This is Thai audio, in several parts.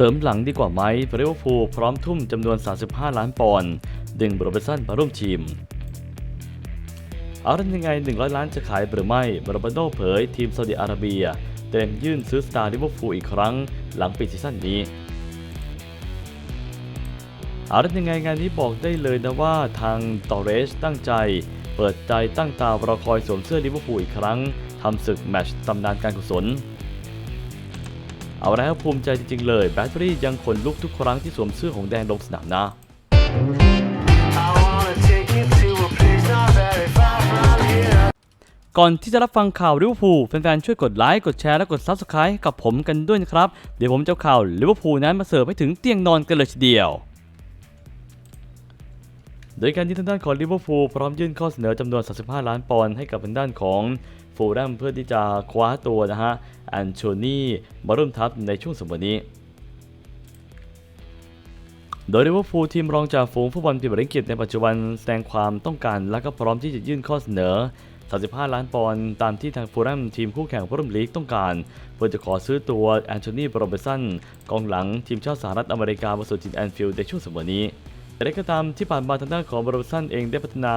ริมหลังดีกว่าไหมเพราะลิเวอร์พูลพร้อมทุ่มจำนวน 35 ล้านปอนด์ดึงโรเบร์สันมาร่วมทีม เอาแล้วยังไง 100 ล้านจะขายหรือไม่บราบาโดเผยทีมซาอุดิอาระเบีย เตรียมยื่นซื้อสตาร์ลิเวอร์พูลอีกครั้ง หลังปิดซีซั่นนี้ เอาแล้วยังไงงานนี้บอกได้เลยนะว่าทางตอเรสตั้งใจ เปิดใจตั้งตารอคอยสวมเสื้อลิเวอร์พูลอีกครั้งทำศึกแมตช์ตำนานการกุศล เอาแล้วภูมิใจจริงๆเลยแบตเตอรี่ยังขนลุกทุกครั้งที่สวมเสื้อของแดงลงสนามนะก่อนที่จะรับฟังข่าวลิเวอร์พูลแฟนๆช่วยกดไลค์กดแชร์และกด Subscribe กับผมกันด้วยนะครับ เดี๋ยวผมจะเอาข่าวลิเวอร์พูลนั้นมาเสิร์ฟให้ถึงเตียงนอนกันเลยทีเดียว โดยการที่ทางด้านของลิเวอร์พูลพร้อมยื่นข้อเสนอจำนวน 35 ล้านปอนด์ให้กับทางด้านของ ฟูลแลมเพื่อที่จะคว้าตัวนะฮะแอนโทนีมาร่วมทัพในช่วงสมวันนี้โดยลิเวอร์พูลทีมรองจากฝูงฟุตบอลพรีเมียร์ลีกอังกฤษในปัจจุบันแสดงความต้องการและก็พร้อมที่จะยื่นข้อเสนอ 35 ล้านปอนด์ตามที่ทางฟูลแลมทีมคู่แข่งพรีเมียร์ลีกต้องการ เพื่อจะขอซื้อตัวแอนโทนีโรเบสันกองหลังทีมชาติสหรัฐอเมริกามาสู่ทีมแอนฟิลด์ในช่วงสมัยนี้ แต่ได้ก็ตามที่ผ่านมาทางด้านของโรเบร์ตสันเองได้พัฒนา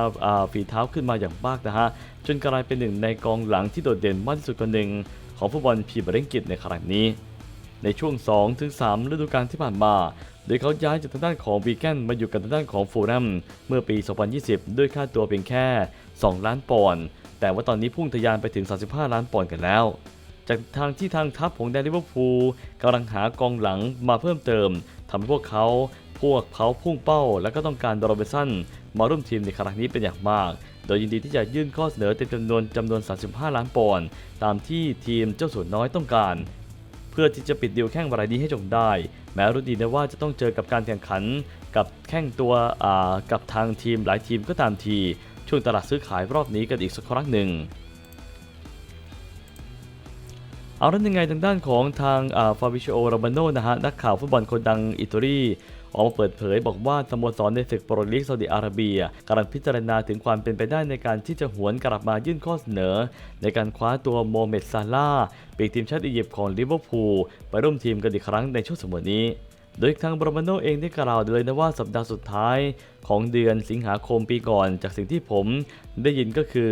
ฝีเท้าขึ้นมาอย่างมากนะฮะจนกลายเป็นหนึ่งในกองหลังที่โดดเด่นมากที่สุดคนหนึ่งของฟุตบอลพรีเมียร์ลีกอังกฤษในครั้งนี้ ในช่วง 2-3 ฤดูกาลที่ผ่านมา โดยเขาย้ายจากทางด้านของวีแกนมาอยู่กับทางด้านของฟูลแลมเมื่อปี 2020 ด้วยค่าตัวเพียงแค่ 2 ล้านปอนด์แต่ว่าตอนนี้พุ่งทะยานไปถึง 35 ล้านปอนด์กันแล้ว จากทางที่ทางทัพของแดนลิเวอร์พูลกำลังหากองหลังมาเพิ่มเติมทำให้พวกเขา พวกเขาพุ่งเป้า และก็ต้องการโรเบสันมาร่วมทีมในครั้งนี้เป็นอย่างมาก โดยยินดีที่จะยื่นข้อเสนอเต็มจำนวนจำนวน 35 ล้านปอนด์ตามที่ทีมเจ้าสัวนน้อยต้องการ เพื่อที่จะปิดดีลแข้งรายนี้ให้จงได้ แม้รู้ดีนะว่าจะต้องเจอกับการแข่งขัน กับแข้งตัวอ่ากับทางทีมหลายทีมก็ตามที ช่วงตลาดซื้อขายรอบนี้กันอีกสักครั้งหนึ่งเอาแล้วยังไงทางด้านของทางฟาบิโอโรมาโนนะฮะนักข่าวฟุตบอลคนดังอิตาลี ออกมาเปิดเผยบอกว่าสโมสรในศึกโปรลีกซาอุดิอาระเบียกำลังพิจารณาถึงความเป็นไปได้ในการที่จะหวนกลับมายื่นข้อเสนอ ในการคว้าตัวโมเมดซาลาห์ปีกทีมชาติอียิปต์ของลิเวอร์พูลไปร่วมทีมกันอีกครั้งในช่วงสมัยนี้ โดยทางบรมาโนเองได้กล่าวเลยนะว่าสัปดาห์สุดท้ายของเดือนสิงหาคมปีก่อน จากสิ่งที่ผมได้ยินก็คือ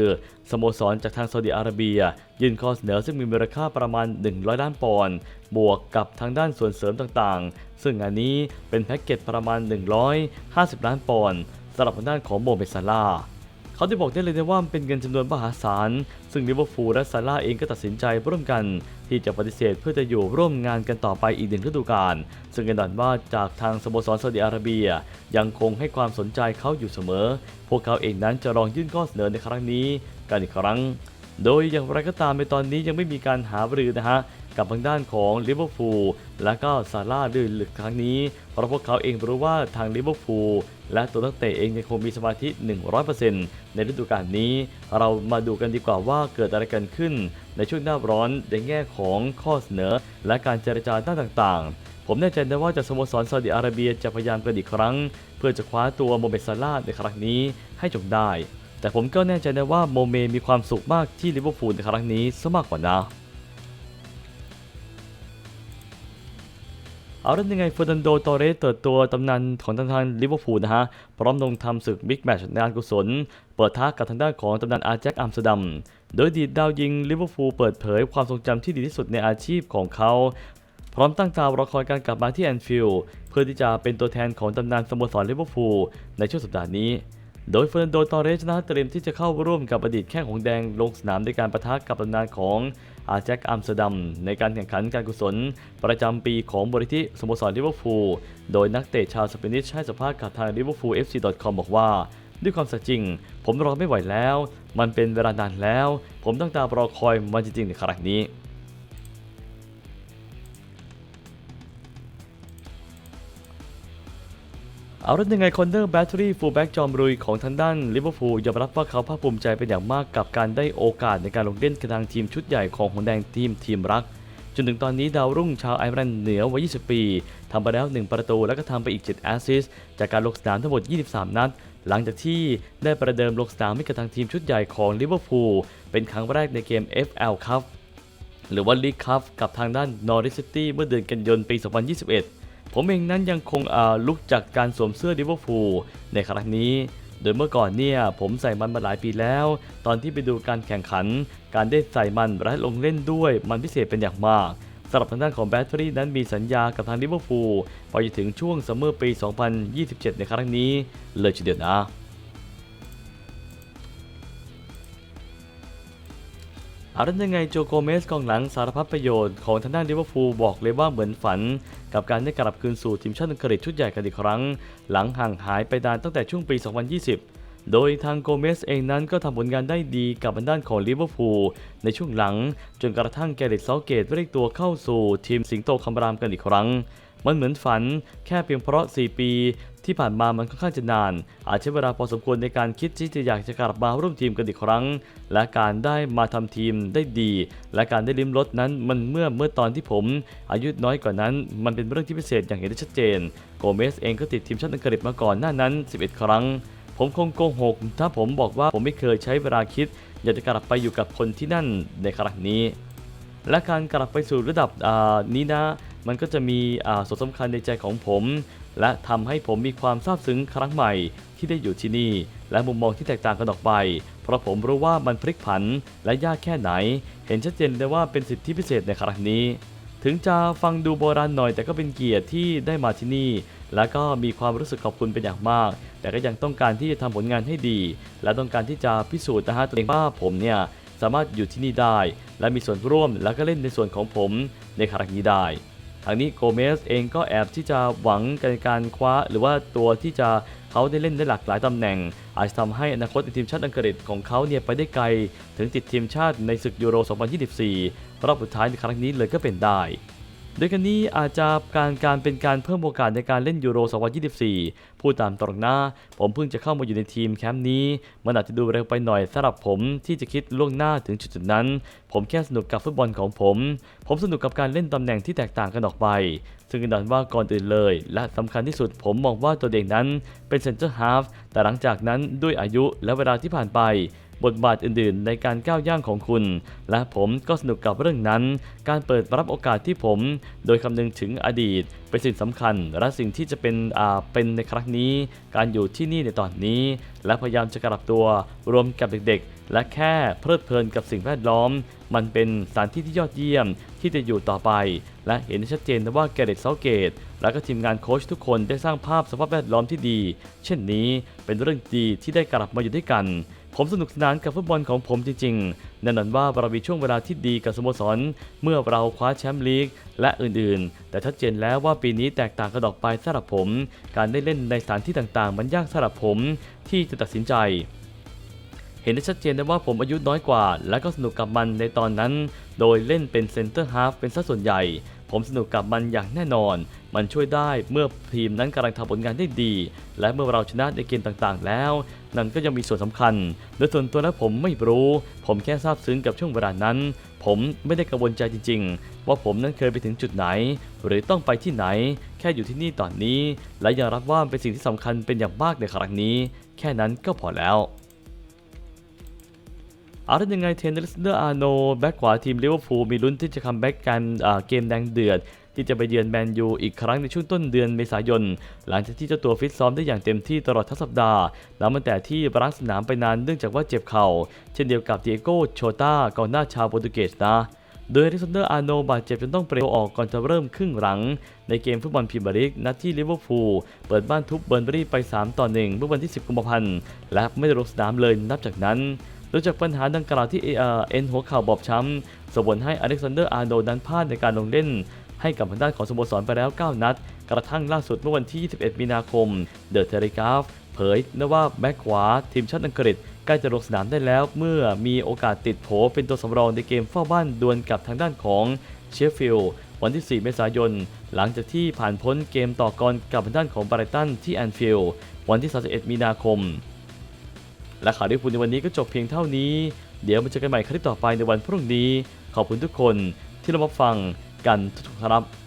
สโมสรจากทางซาอุดิอาระเบีย ยื่นข้อเสนอซึ่งมีมูลค่าประมาณ 100 ล้านปอนด์บวกกับทางด้านส่วนเสริมต่างๆ ซึ่งอันนี้เป็นแพ็กเกจประมาณ 150 ล้านปอนด์สำหรับทางด้านของโมเมดซาลา เขาได้บอกได้เลยนะว่าเป็นเงินจำนวนมหาศาล ซึ่งลิเวอร์พูลและซาร่าเองก็ตัดสินใจร่วมกัน ที่จะปฏิเสธเพื่อจะอยู่ร่วมงานกันต่อไปอีกหนึ่งฤดูกาล ซึ่งกันดันว่าจากทางสโมสรซาอุดิอาระเบีย ยังคงให้ความสนใจเขาอยู่เสมอ พวกเขาเองนั้นจะลองยื่นข้อเสนอในครั้งนี้กันอีกครั้ง โดยอย่างไรก็ตามในตอนนี้ยังไม่มีการหาบรือนะฮะกับทางด้านของลิเวอร์พูลและก็ซาร่าด้วยครั้งนี้ เพราะพวกเขาเองรู้ว่าทางลิเวอร์พูลและตัวนักเตะเองยังคงมีสมาธิ 100%ในฤดูกาลนี้ เรามาดูกันดีกว่าว่าเกิดอะไรกันขึ้น ในช่วงหน้าร้อนในแง่ของข้อเสนอ และการเจรจาด้านต่างๆ ผมแน่ใจนะว่าจากสโมสรซาอุดิอาระเบียจะพยายามกันอีกครั้ง เพื่อจะคว้าตัวโมเมซาลาห์ในครั้งนี้ให้จงได้ แต่ผมก็แน่ใจนะว่าโมเมมีความสุขมากที่ลิเวอร์พูลในครั้งนี้ซะมากกว่านะเอาล้วยังไงเฟอร์นันโดตอเรสเติดตัวตำนานของทางทางลิเวอร์พูลนะฮะ พร้อมลงทำศึกบิ๊กแมตช์ในงานกุศล เปิดท้ากับทางด้านของตำนานอาแจ็คอัมสเตอร์ดัม โดยดีตดาวยิงลิเวอร์พูลเปิดเผยความทรงจำที่ดีที่สุดในอาชีพของเขา พร้อมตั้งตารอคอยการกลับมาที่แอนฟิลด์เพื่อที่จะเป็นตัวแทนของตำนานสโมสรลิเวอร์พูลในช่วงสัปดาห์นี้ โดยเฟอร์นันโดตอเรสนะเตรียมที่จะเข้าร่วมกับอดีตแข้งของแดงลงสนามในการประทะกับตำนานของอาแจ็คอัมสเตอร์ดัมในการแข่งขันการกุศล ประจำปีของบริษัทสโมสรลิเวอร์พูล โดยนักเตะชาวสเปนิชให้สัมภาษณ์กับทาง liverpoolfc.com บอกว่า ด้วยความสัตย์จริง ผมรอไม่ไหวแล้ว มันเป็นเวลานานแล้ว ผมตั้งตารอคอยมันจริงๆในครั้งนี้ เอาล้วยังไงคอนเนอร์แบตเตอรี่ฟูลแบ็กจอมรุยของทางด้านลิเวอร์พูลยอมรับว่าเขาภาคภูมิใจเป็นอย่างมากกับการได้โอกาสในการลงเล่นกับทางทีมชุดใหญ่ของหงแดงทีมทีมรัก จนถึงตอนนี้ดาวรุ่งชาวไอร์แลนด์เหนือวัย 20 ปีทำไปแล้ว 1 ประตูแล้วก็ทำไปอีก 7 แอสซิสต์จากการลงสนามทั้งหมด 23 นัดหลังจากที่ได้ประเดิมลงสนามให้กับทางทีมชุดใหญ่ของลิเวอร์พูลเป็นครั้งแรกในเกม FL ครับหรือว่าลีกคัพกับทางด้านนอริสซิตี้เมื่อเดือนกันยายนปี 2021 ผมเองนั้นยังคงลุกจากการสวมเสื้อดิเวอร์พูลในครั้งนี้ โดยเมื่อก่อนเนี่ยผมใส่มันมาหลายปีแล้ว ตอนที่ไปดูการแข่งขัน การได้ใส่มันและลงเล่นด้วยมันพิเศษเป็นอย่างมากสำหรับทางด้านของแบตเตอรี่นั้นมีสัญญากับทางลิเวอร์พูลไปจนถึงช่วงซัมเมอร์ปี 2027 ในครั้งนี้เลยทีเดียวนะ อาเป็นยังไงโจโกเมสกองหลังสารพัดประโยชน์ของทางด้านลิเวอร์พูลบอกเลยว่าเหมือนฝัน กับการได้กลับคืนสู่ทีมชาติอังกฤษชุดใหญ่กันอีกครั้ง หลังห่างหายไปนานตั้งแต่ช่วงปี 2020 โดยทางโกเมสเองนั้นก็ทำผลงานได้ดีกับด้านของลิเวอร์พูลในช่วงหลัง จนกระทั่งแกเรตเซาเกตเรียกตัวเข้าสู่ทีมสิงโตคำรามกันอีกครั้ง มันเหมือนฝันแค่เพียงเพราะ 4 ปี ที่ผ่านมามันค่อนข้างจะนาน อาจใช้เวลาพอสมควรในการคิดที่จะอยากจะกลับมาร่วมทีมกันอีกครั้ง และการได้มาทำทีมได้ดี และการได้ลิ้มรสนั้นมันเมื่อเมื่อตอนที่ผม อายุน้อยกว่านั้น มันเป็นเรื่องที่พิเศษอย่างเห็นได้ชัดเจน โกเมสเองก็ติดทีมชาติอังกฤษมาก่อนหน้านั้น 11 ครั้ง ผมคงโกหก ถ้าผมบอกว่าผมไม่เคยใช้เวลาคิด อยากจะกลับไปอยู่กับคนที่นั่นในครั้งนี้ และการกลับไปสู่ระดับนี้นะ มันก็จะมีส่วนสำคัญในใจของผม และทำให้ผมมีความซาบซึ้งครั้งใหม่ที่ได้อยู่ที่นี่ และมุมมองที่แตกต่างกันออกไป เพราะผมรู้ว่ามันพลิกผันและยากแค่ไหน เห็นชัดเจนเลยว่าเป็นสิทธิพิเศษในครั้งนี้ ถึงจะฟังดูโบราณหน่อยแต่ก็เป็นเกียรติที่ได้มาที่นี่ และก็มีความรู้สึกขอบคุณเป็นอย่างมาก แต่ก็ยังต้องการที่จะทำผลงานให้ดี และต้องการที่จะพิสูจน์นะฮะตัวเองว่าผมเนี่ยสามารถอยู่ที่นี่ได้ และมีส่วนร่วมแล้วก็เล่นในส่วนของผมในครั้งนี้ได้ทางนี้โกเมสเองก็แอบที่จะหวังในการคว้า หรือว่าตัวที่จะเขาได้เล่นได้หลากหลายตำแหน่ง อาจจะทำให้อนาคตในทีมชาติอังกฤษของเขาเนี่ยไปได้ไกล ถึงติดทีมชาติในศึกยูโร 2024 รอบสุดท้ายในครั้งนี้เลยก็เป็นได้ โดยกันนี้อาจจะการการเป็นการเพิ่มโอกาสในการเล่นยูโร 2024 พูดตามตรงหน้า ผมเพิ่งจะเข้ามาอยู่ในทีมแคมป์นี้ มันอาจจะดูเร็วไปหน่อยสำหรับผมที่จะคิดล่วงหน้าถึงจุดๆนั้น ผมแค่สนุกกับฟุตบอลของผม ผมสนุกกับการเล่นตำแหน่งที่แตกต่างกันออกไป ซึ่งแน่นอนว่าก่อนอื่นเลย และสำคัญที่สุดผมมองว่าตัวเองนั้นเป็นเซนเตอร์ฮาฟแต่หลังจากนั้นด้วยอายุและเวลาที่ผ่านไป บทบาทอื่นๆ ในการก้าวย่างของคุณ และผมก็สนุกกับเรื่องนั้น การเปิดรับโอกาสที่ผม โดยคำนึงถึงอดีต เป็นสิ่งสำคัญ และสิ่งที่จะเป็นอ่าเป็นในครั้งนี้ การอยู่ที่นี่ในตอนนี้ และพยายามจะกลับตัวรวมกับเด็กๆ และแค่เพลิดเพลินกับสิ่งแวดล้อม มันเป็นสถานที่ที่ยอดเยี่ยมที่จะอยู่ต่อไป และเห็นชัดเจนว่าแกเรตเซาเกตและก็ทีมงานโค้ชทุกคนได้สร้างภาพสภาพแวดล้อมที่ดี เช่นนี้เป็นเรื่องดีที่ได้กลับมาอยู่ด้วยกัน ผมสนุกสนานกับฟุตบอลของผมจริงๆแน่นอนว่าเรามีช่วงเวลาที่ดีกับสโมสร เมื่อเราคว้าแชมป์ลีกและอื่นๆ แต่ชัดเจนแล้วว่าปีนี้แตกต่างกันออกไปสำหรับผม การได้เล่นในสถานที่ต่างๆ มันยากสำหรับผมที่จะตัดสินใจเห็นได้ชัดเจนได้ว่าผมอายุน้อยกว่า และก็สนุกกับมันในตอนนั้น โดยเล่นเป็นเซนเตอร์ฮาฟเป็นสัดส่วนใหญ่ ผมสนุกกับมันอย่างแน่นอน มันช่วยได้เมื่อทีมนั้นกำลังทำผลงานได้ดี และเมื่อเราชนะในเกมต่างๆ แล้ว นั่นก็ยังมีส่วนสำคัญ โดยส่วนตัวแล้วผมไม่รู้ ผมแค่ซาบซึ้งกับช่วงเวลานั้น ผมไม่ได้กังวลใจจริง ๆ ว่าผมนั้นเคยไปถึงจุดไหน หรือต้องไปที่ไหน แค่อยู่ที่นี่ตอนนี้ และยังรับว่าเป็นสิ่งที่สำคัญเป็นอย่างมากในครั้งนี้ แค่นั้นก็พอแล้ว เอาเป็นยังไงเทนนิสเดอร์อาโนแบ็กขวาทีมลิเวอร์พูลมีลุ้นที่จะคัมแบ็กกันเกมแดงเดือด ที่จะไปเยือนแมนยูอีกครั้งในช่วงต้นเดือนเมษายน หลังจากที่เจ้าตัวฟิตซ้อมได้อย่างเต็มที่ตลอดทั้งสัปดาห์นับตั้งแต่ที่รักสนามไปนานเนื่องจากว่าเจ็บเข่า เช่นเดียวกับเดียโก้โชตากองหน้าชาวโปรตุเกสนะโดยอเล็กซานเดอร์อาร์โนบาดเจ็บจนต้องเปลี่ยนตัวออกก่อนจะเริ่มครึ่งหลัง ในเกมฟุตบอลพรีเมียร์ลีกนัดที่ลิเวอร์พูลเปิดบ้านทุบเบอร์นเบอรี่ไป 3 ต่อ 1 เมื่อวันที่ 10 กุมภาพันธ์ และไม่ได้ลงสนามเลยนับจากนั้น โดยจากปัญหาดังกล่าวที่เอเอ็นหัวเข่าบอบช้ำส่งผลให้อเล็กซานเดอร์อาร์โนนั้นพลาดในการลงเล่น ให้กับทางด้านของสโมสรไปแล้ว 9 นัด กระทั่งล่าสุดเมื่อวันที่ 21 มีนาคม เดอะเทเลกราฟเผยนะว่าแบ็กขวาทีมชาติอังกฤษใกล้จะลงสนามได้แล้ว เมื่อมีโอกาสติดโผเป็นตัวสำรองในเกมเฝ้าบ้านดวลกับทางด้านของเชฟฟิลด์วันที่ 4 เมษายน หลังจากที่ผ่านพ้นเกมต่อกรกับทางด้านของบรตันที่แอนฟิลด์วันที่ 31 มีนาคม และข่าวที่พูดในวันนี้ก็จบเพียงเท่านี้ เดี๋ยวมาเจอกันใหม่คลิปต่อไปในวันพรุ่งนี้ ขอบคุณทุกคนที่รับฟังกันทุกครับ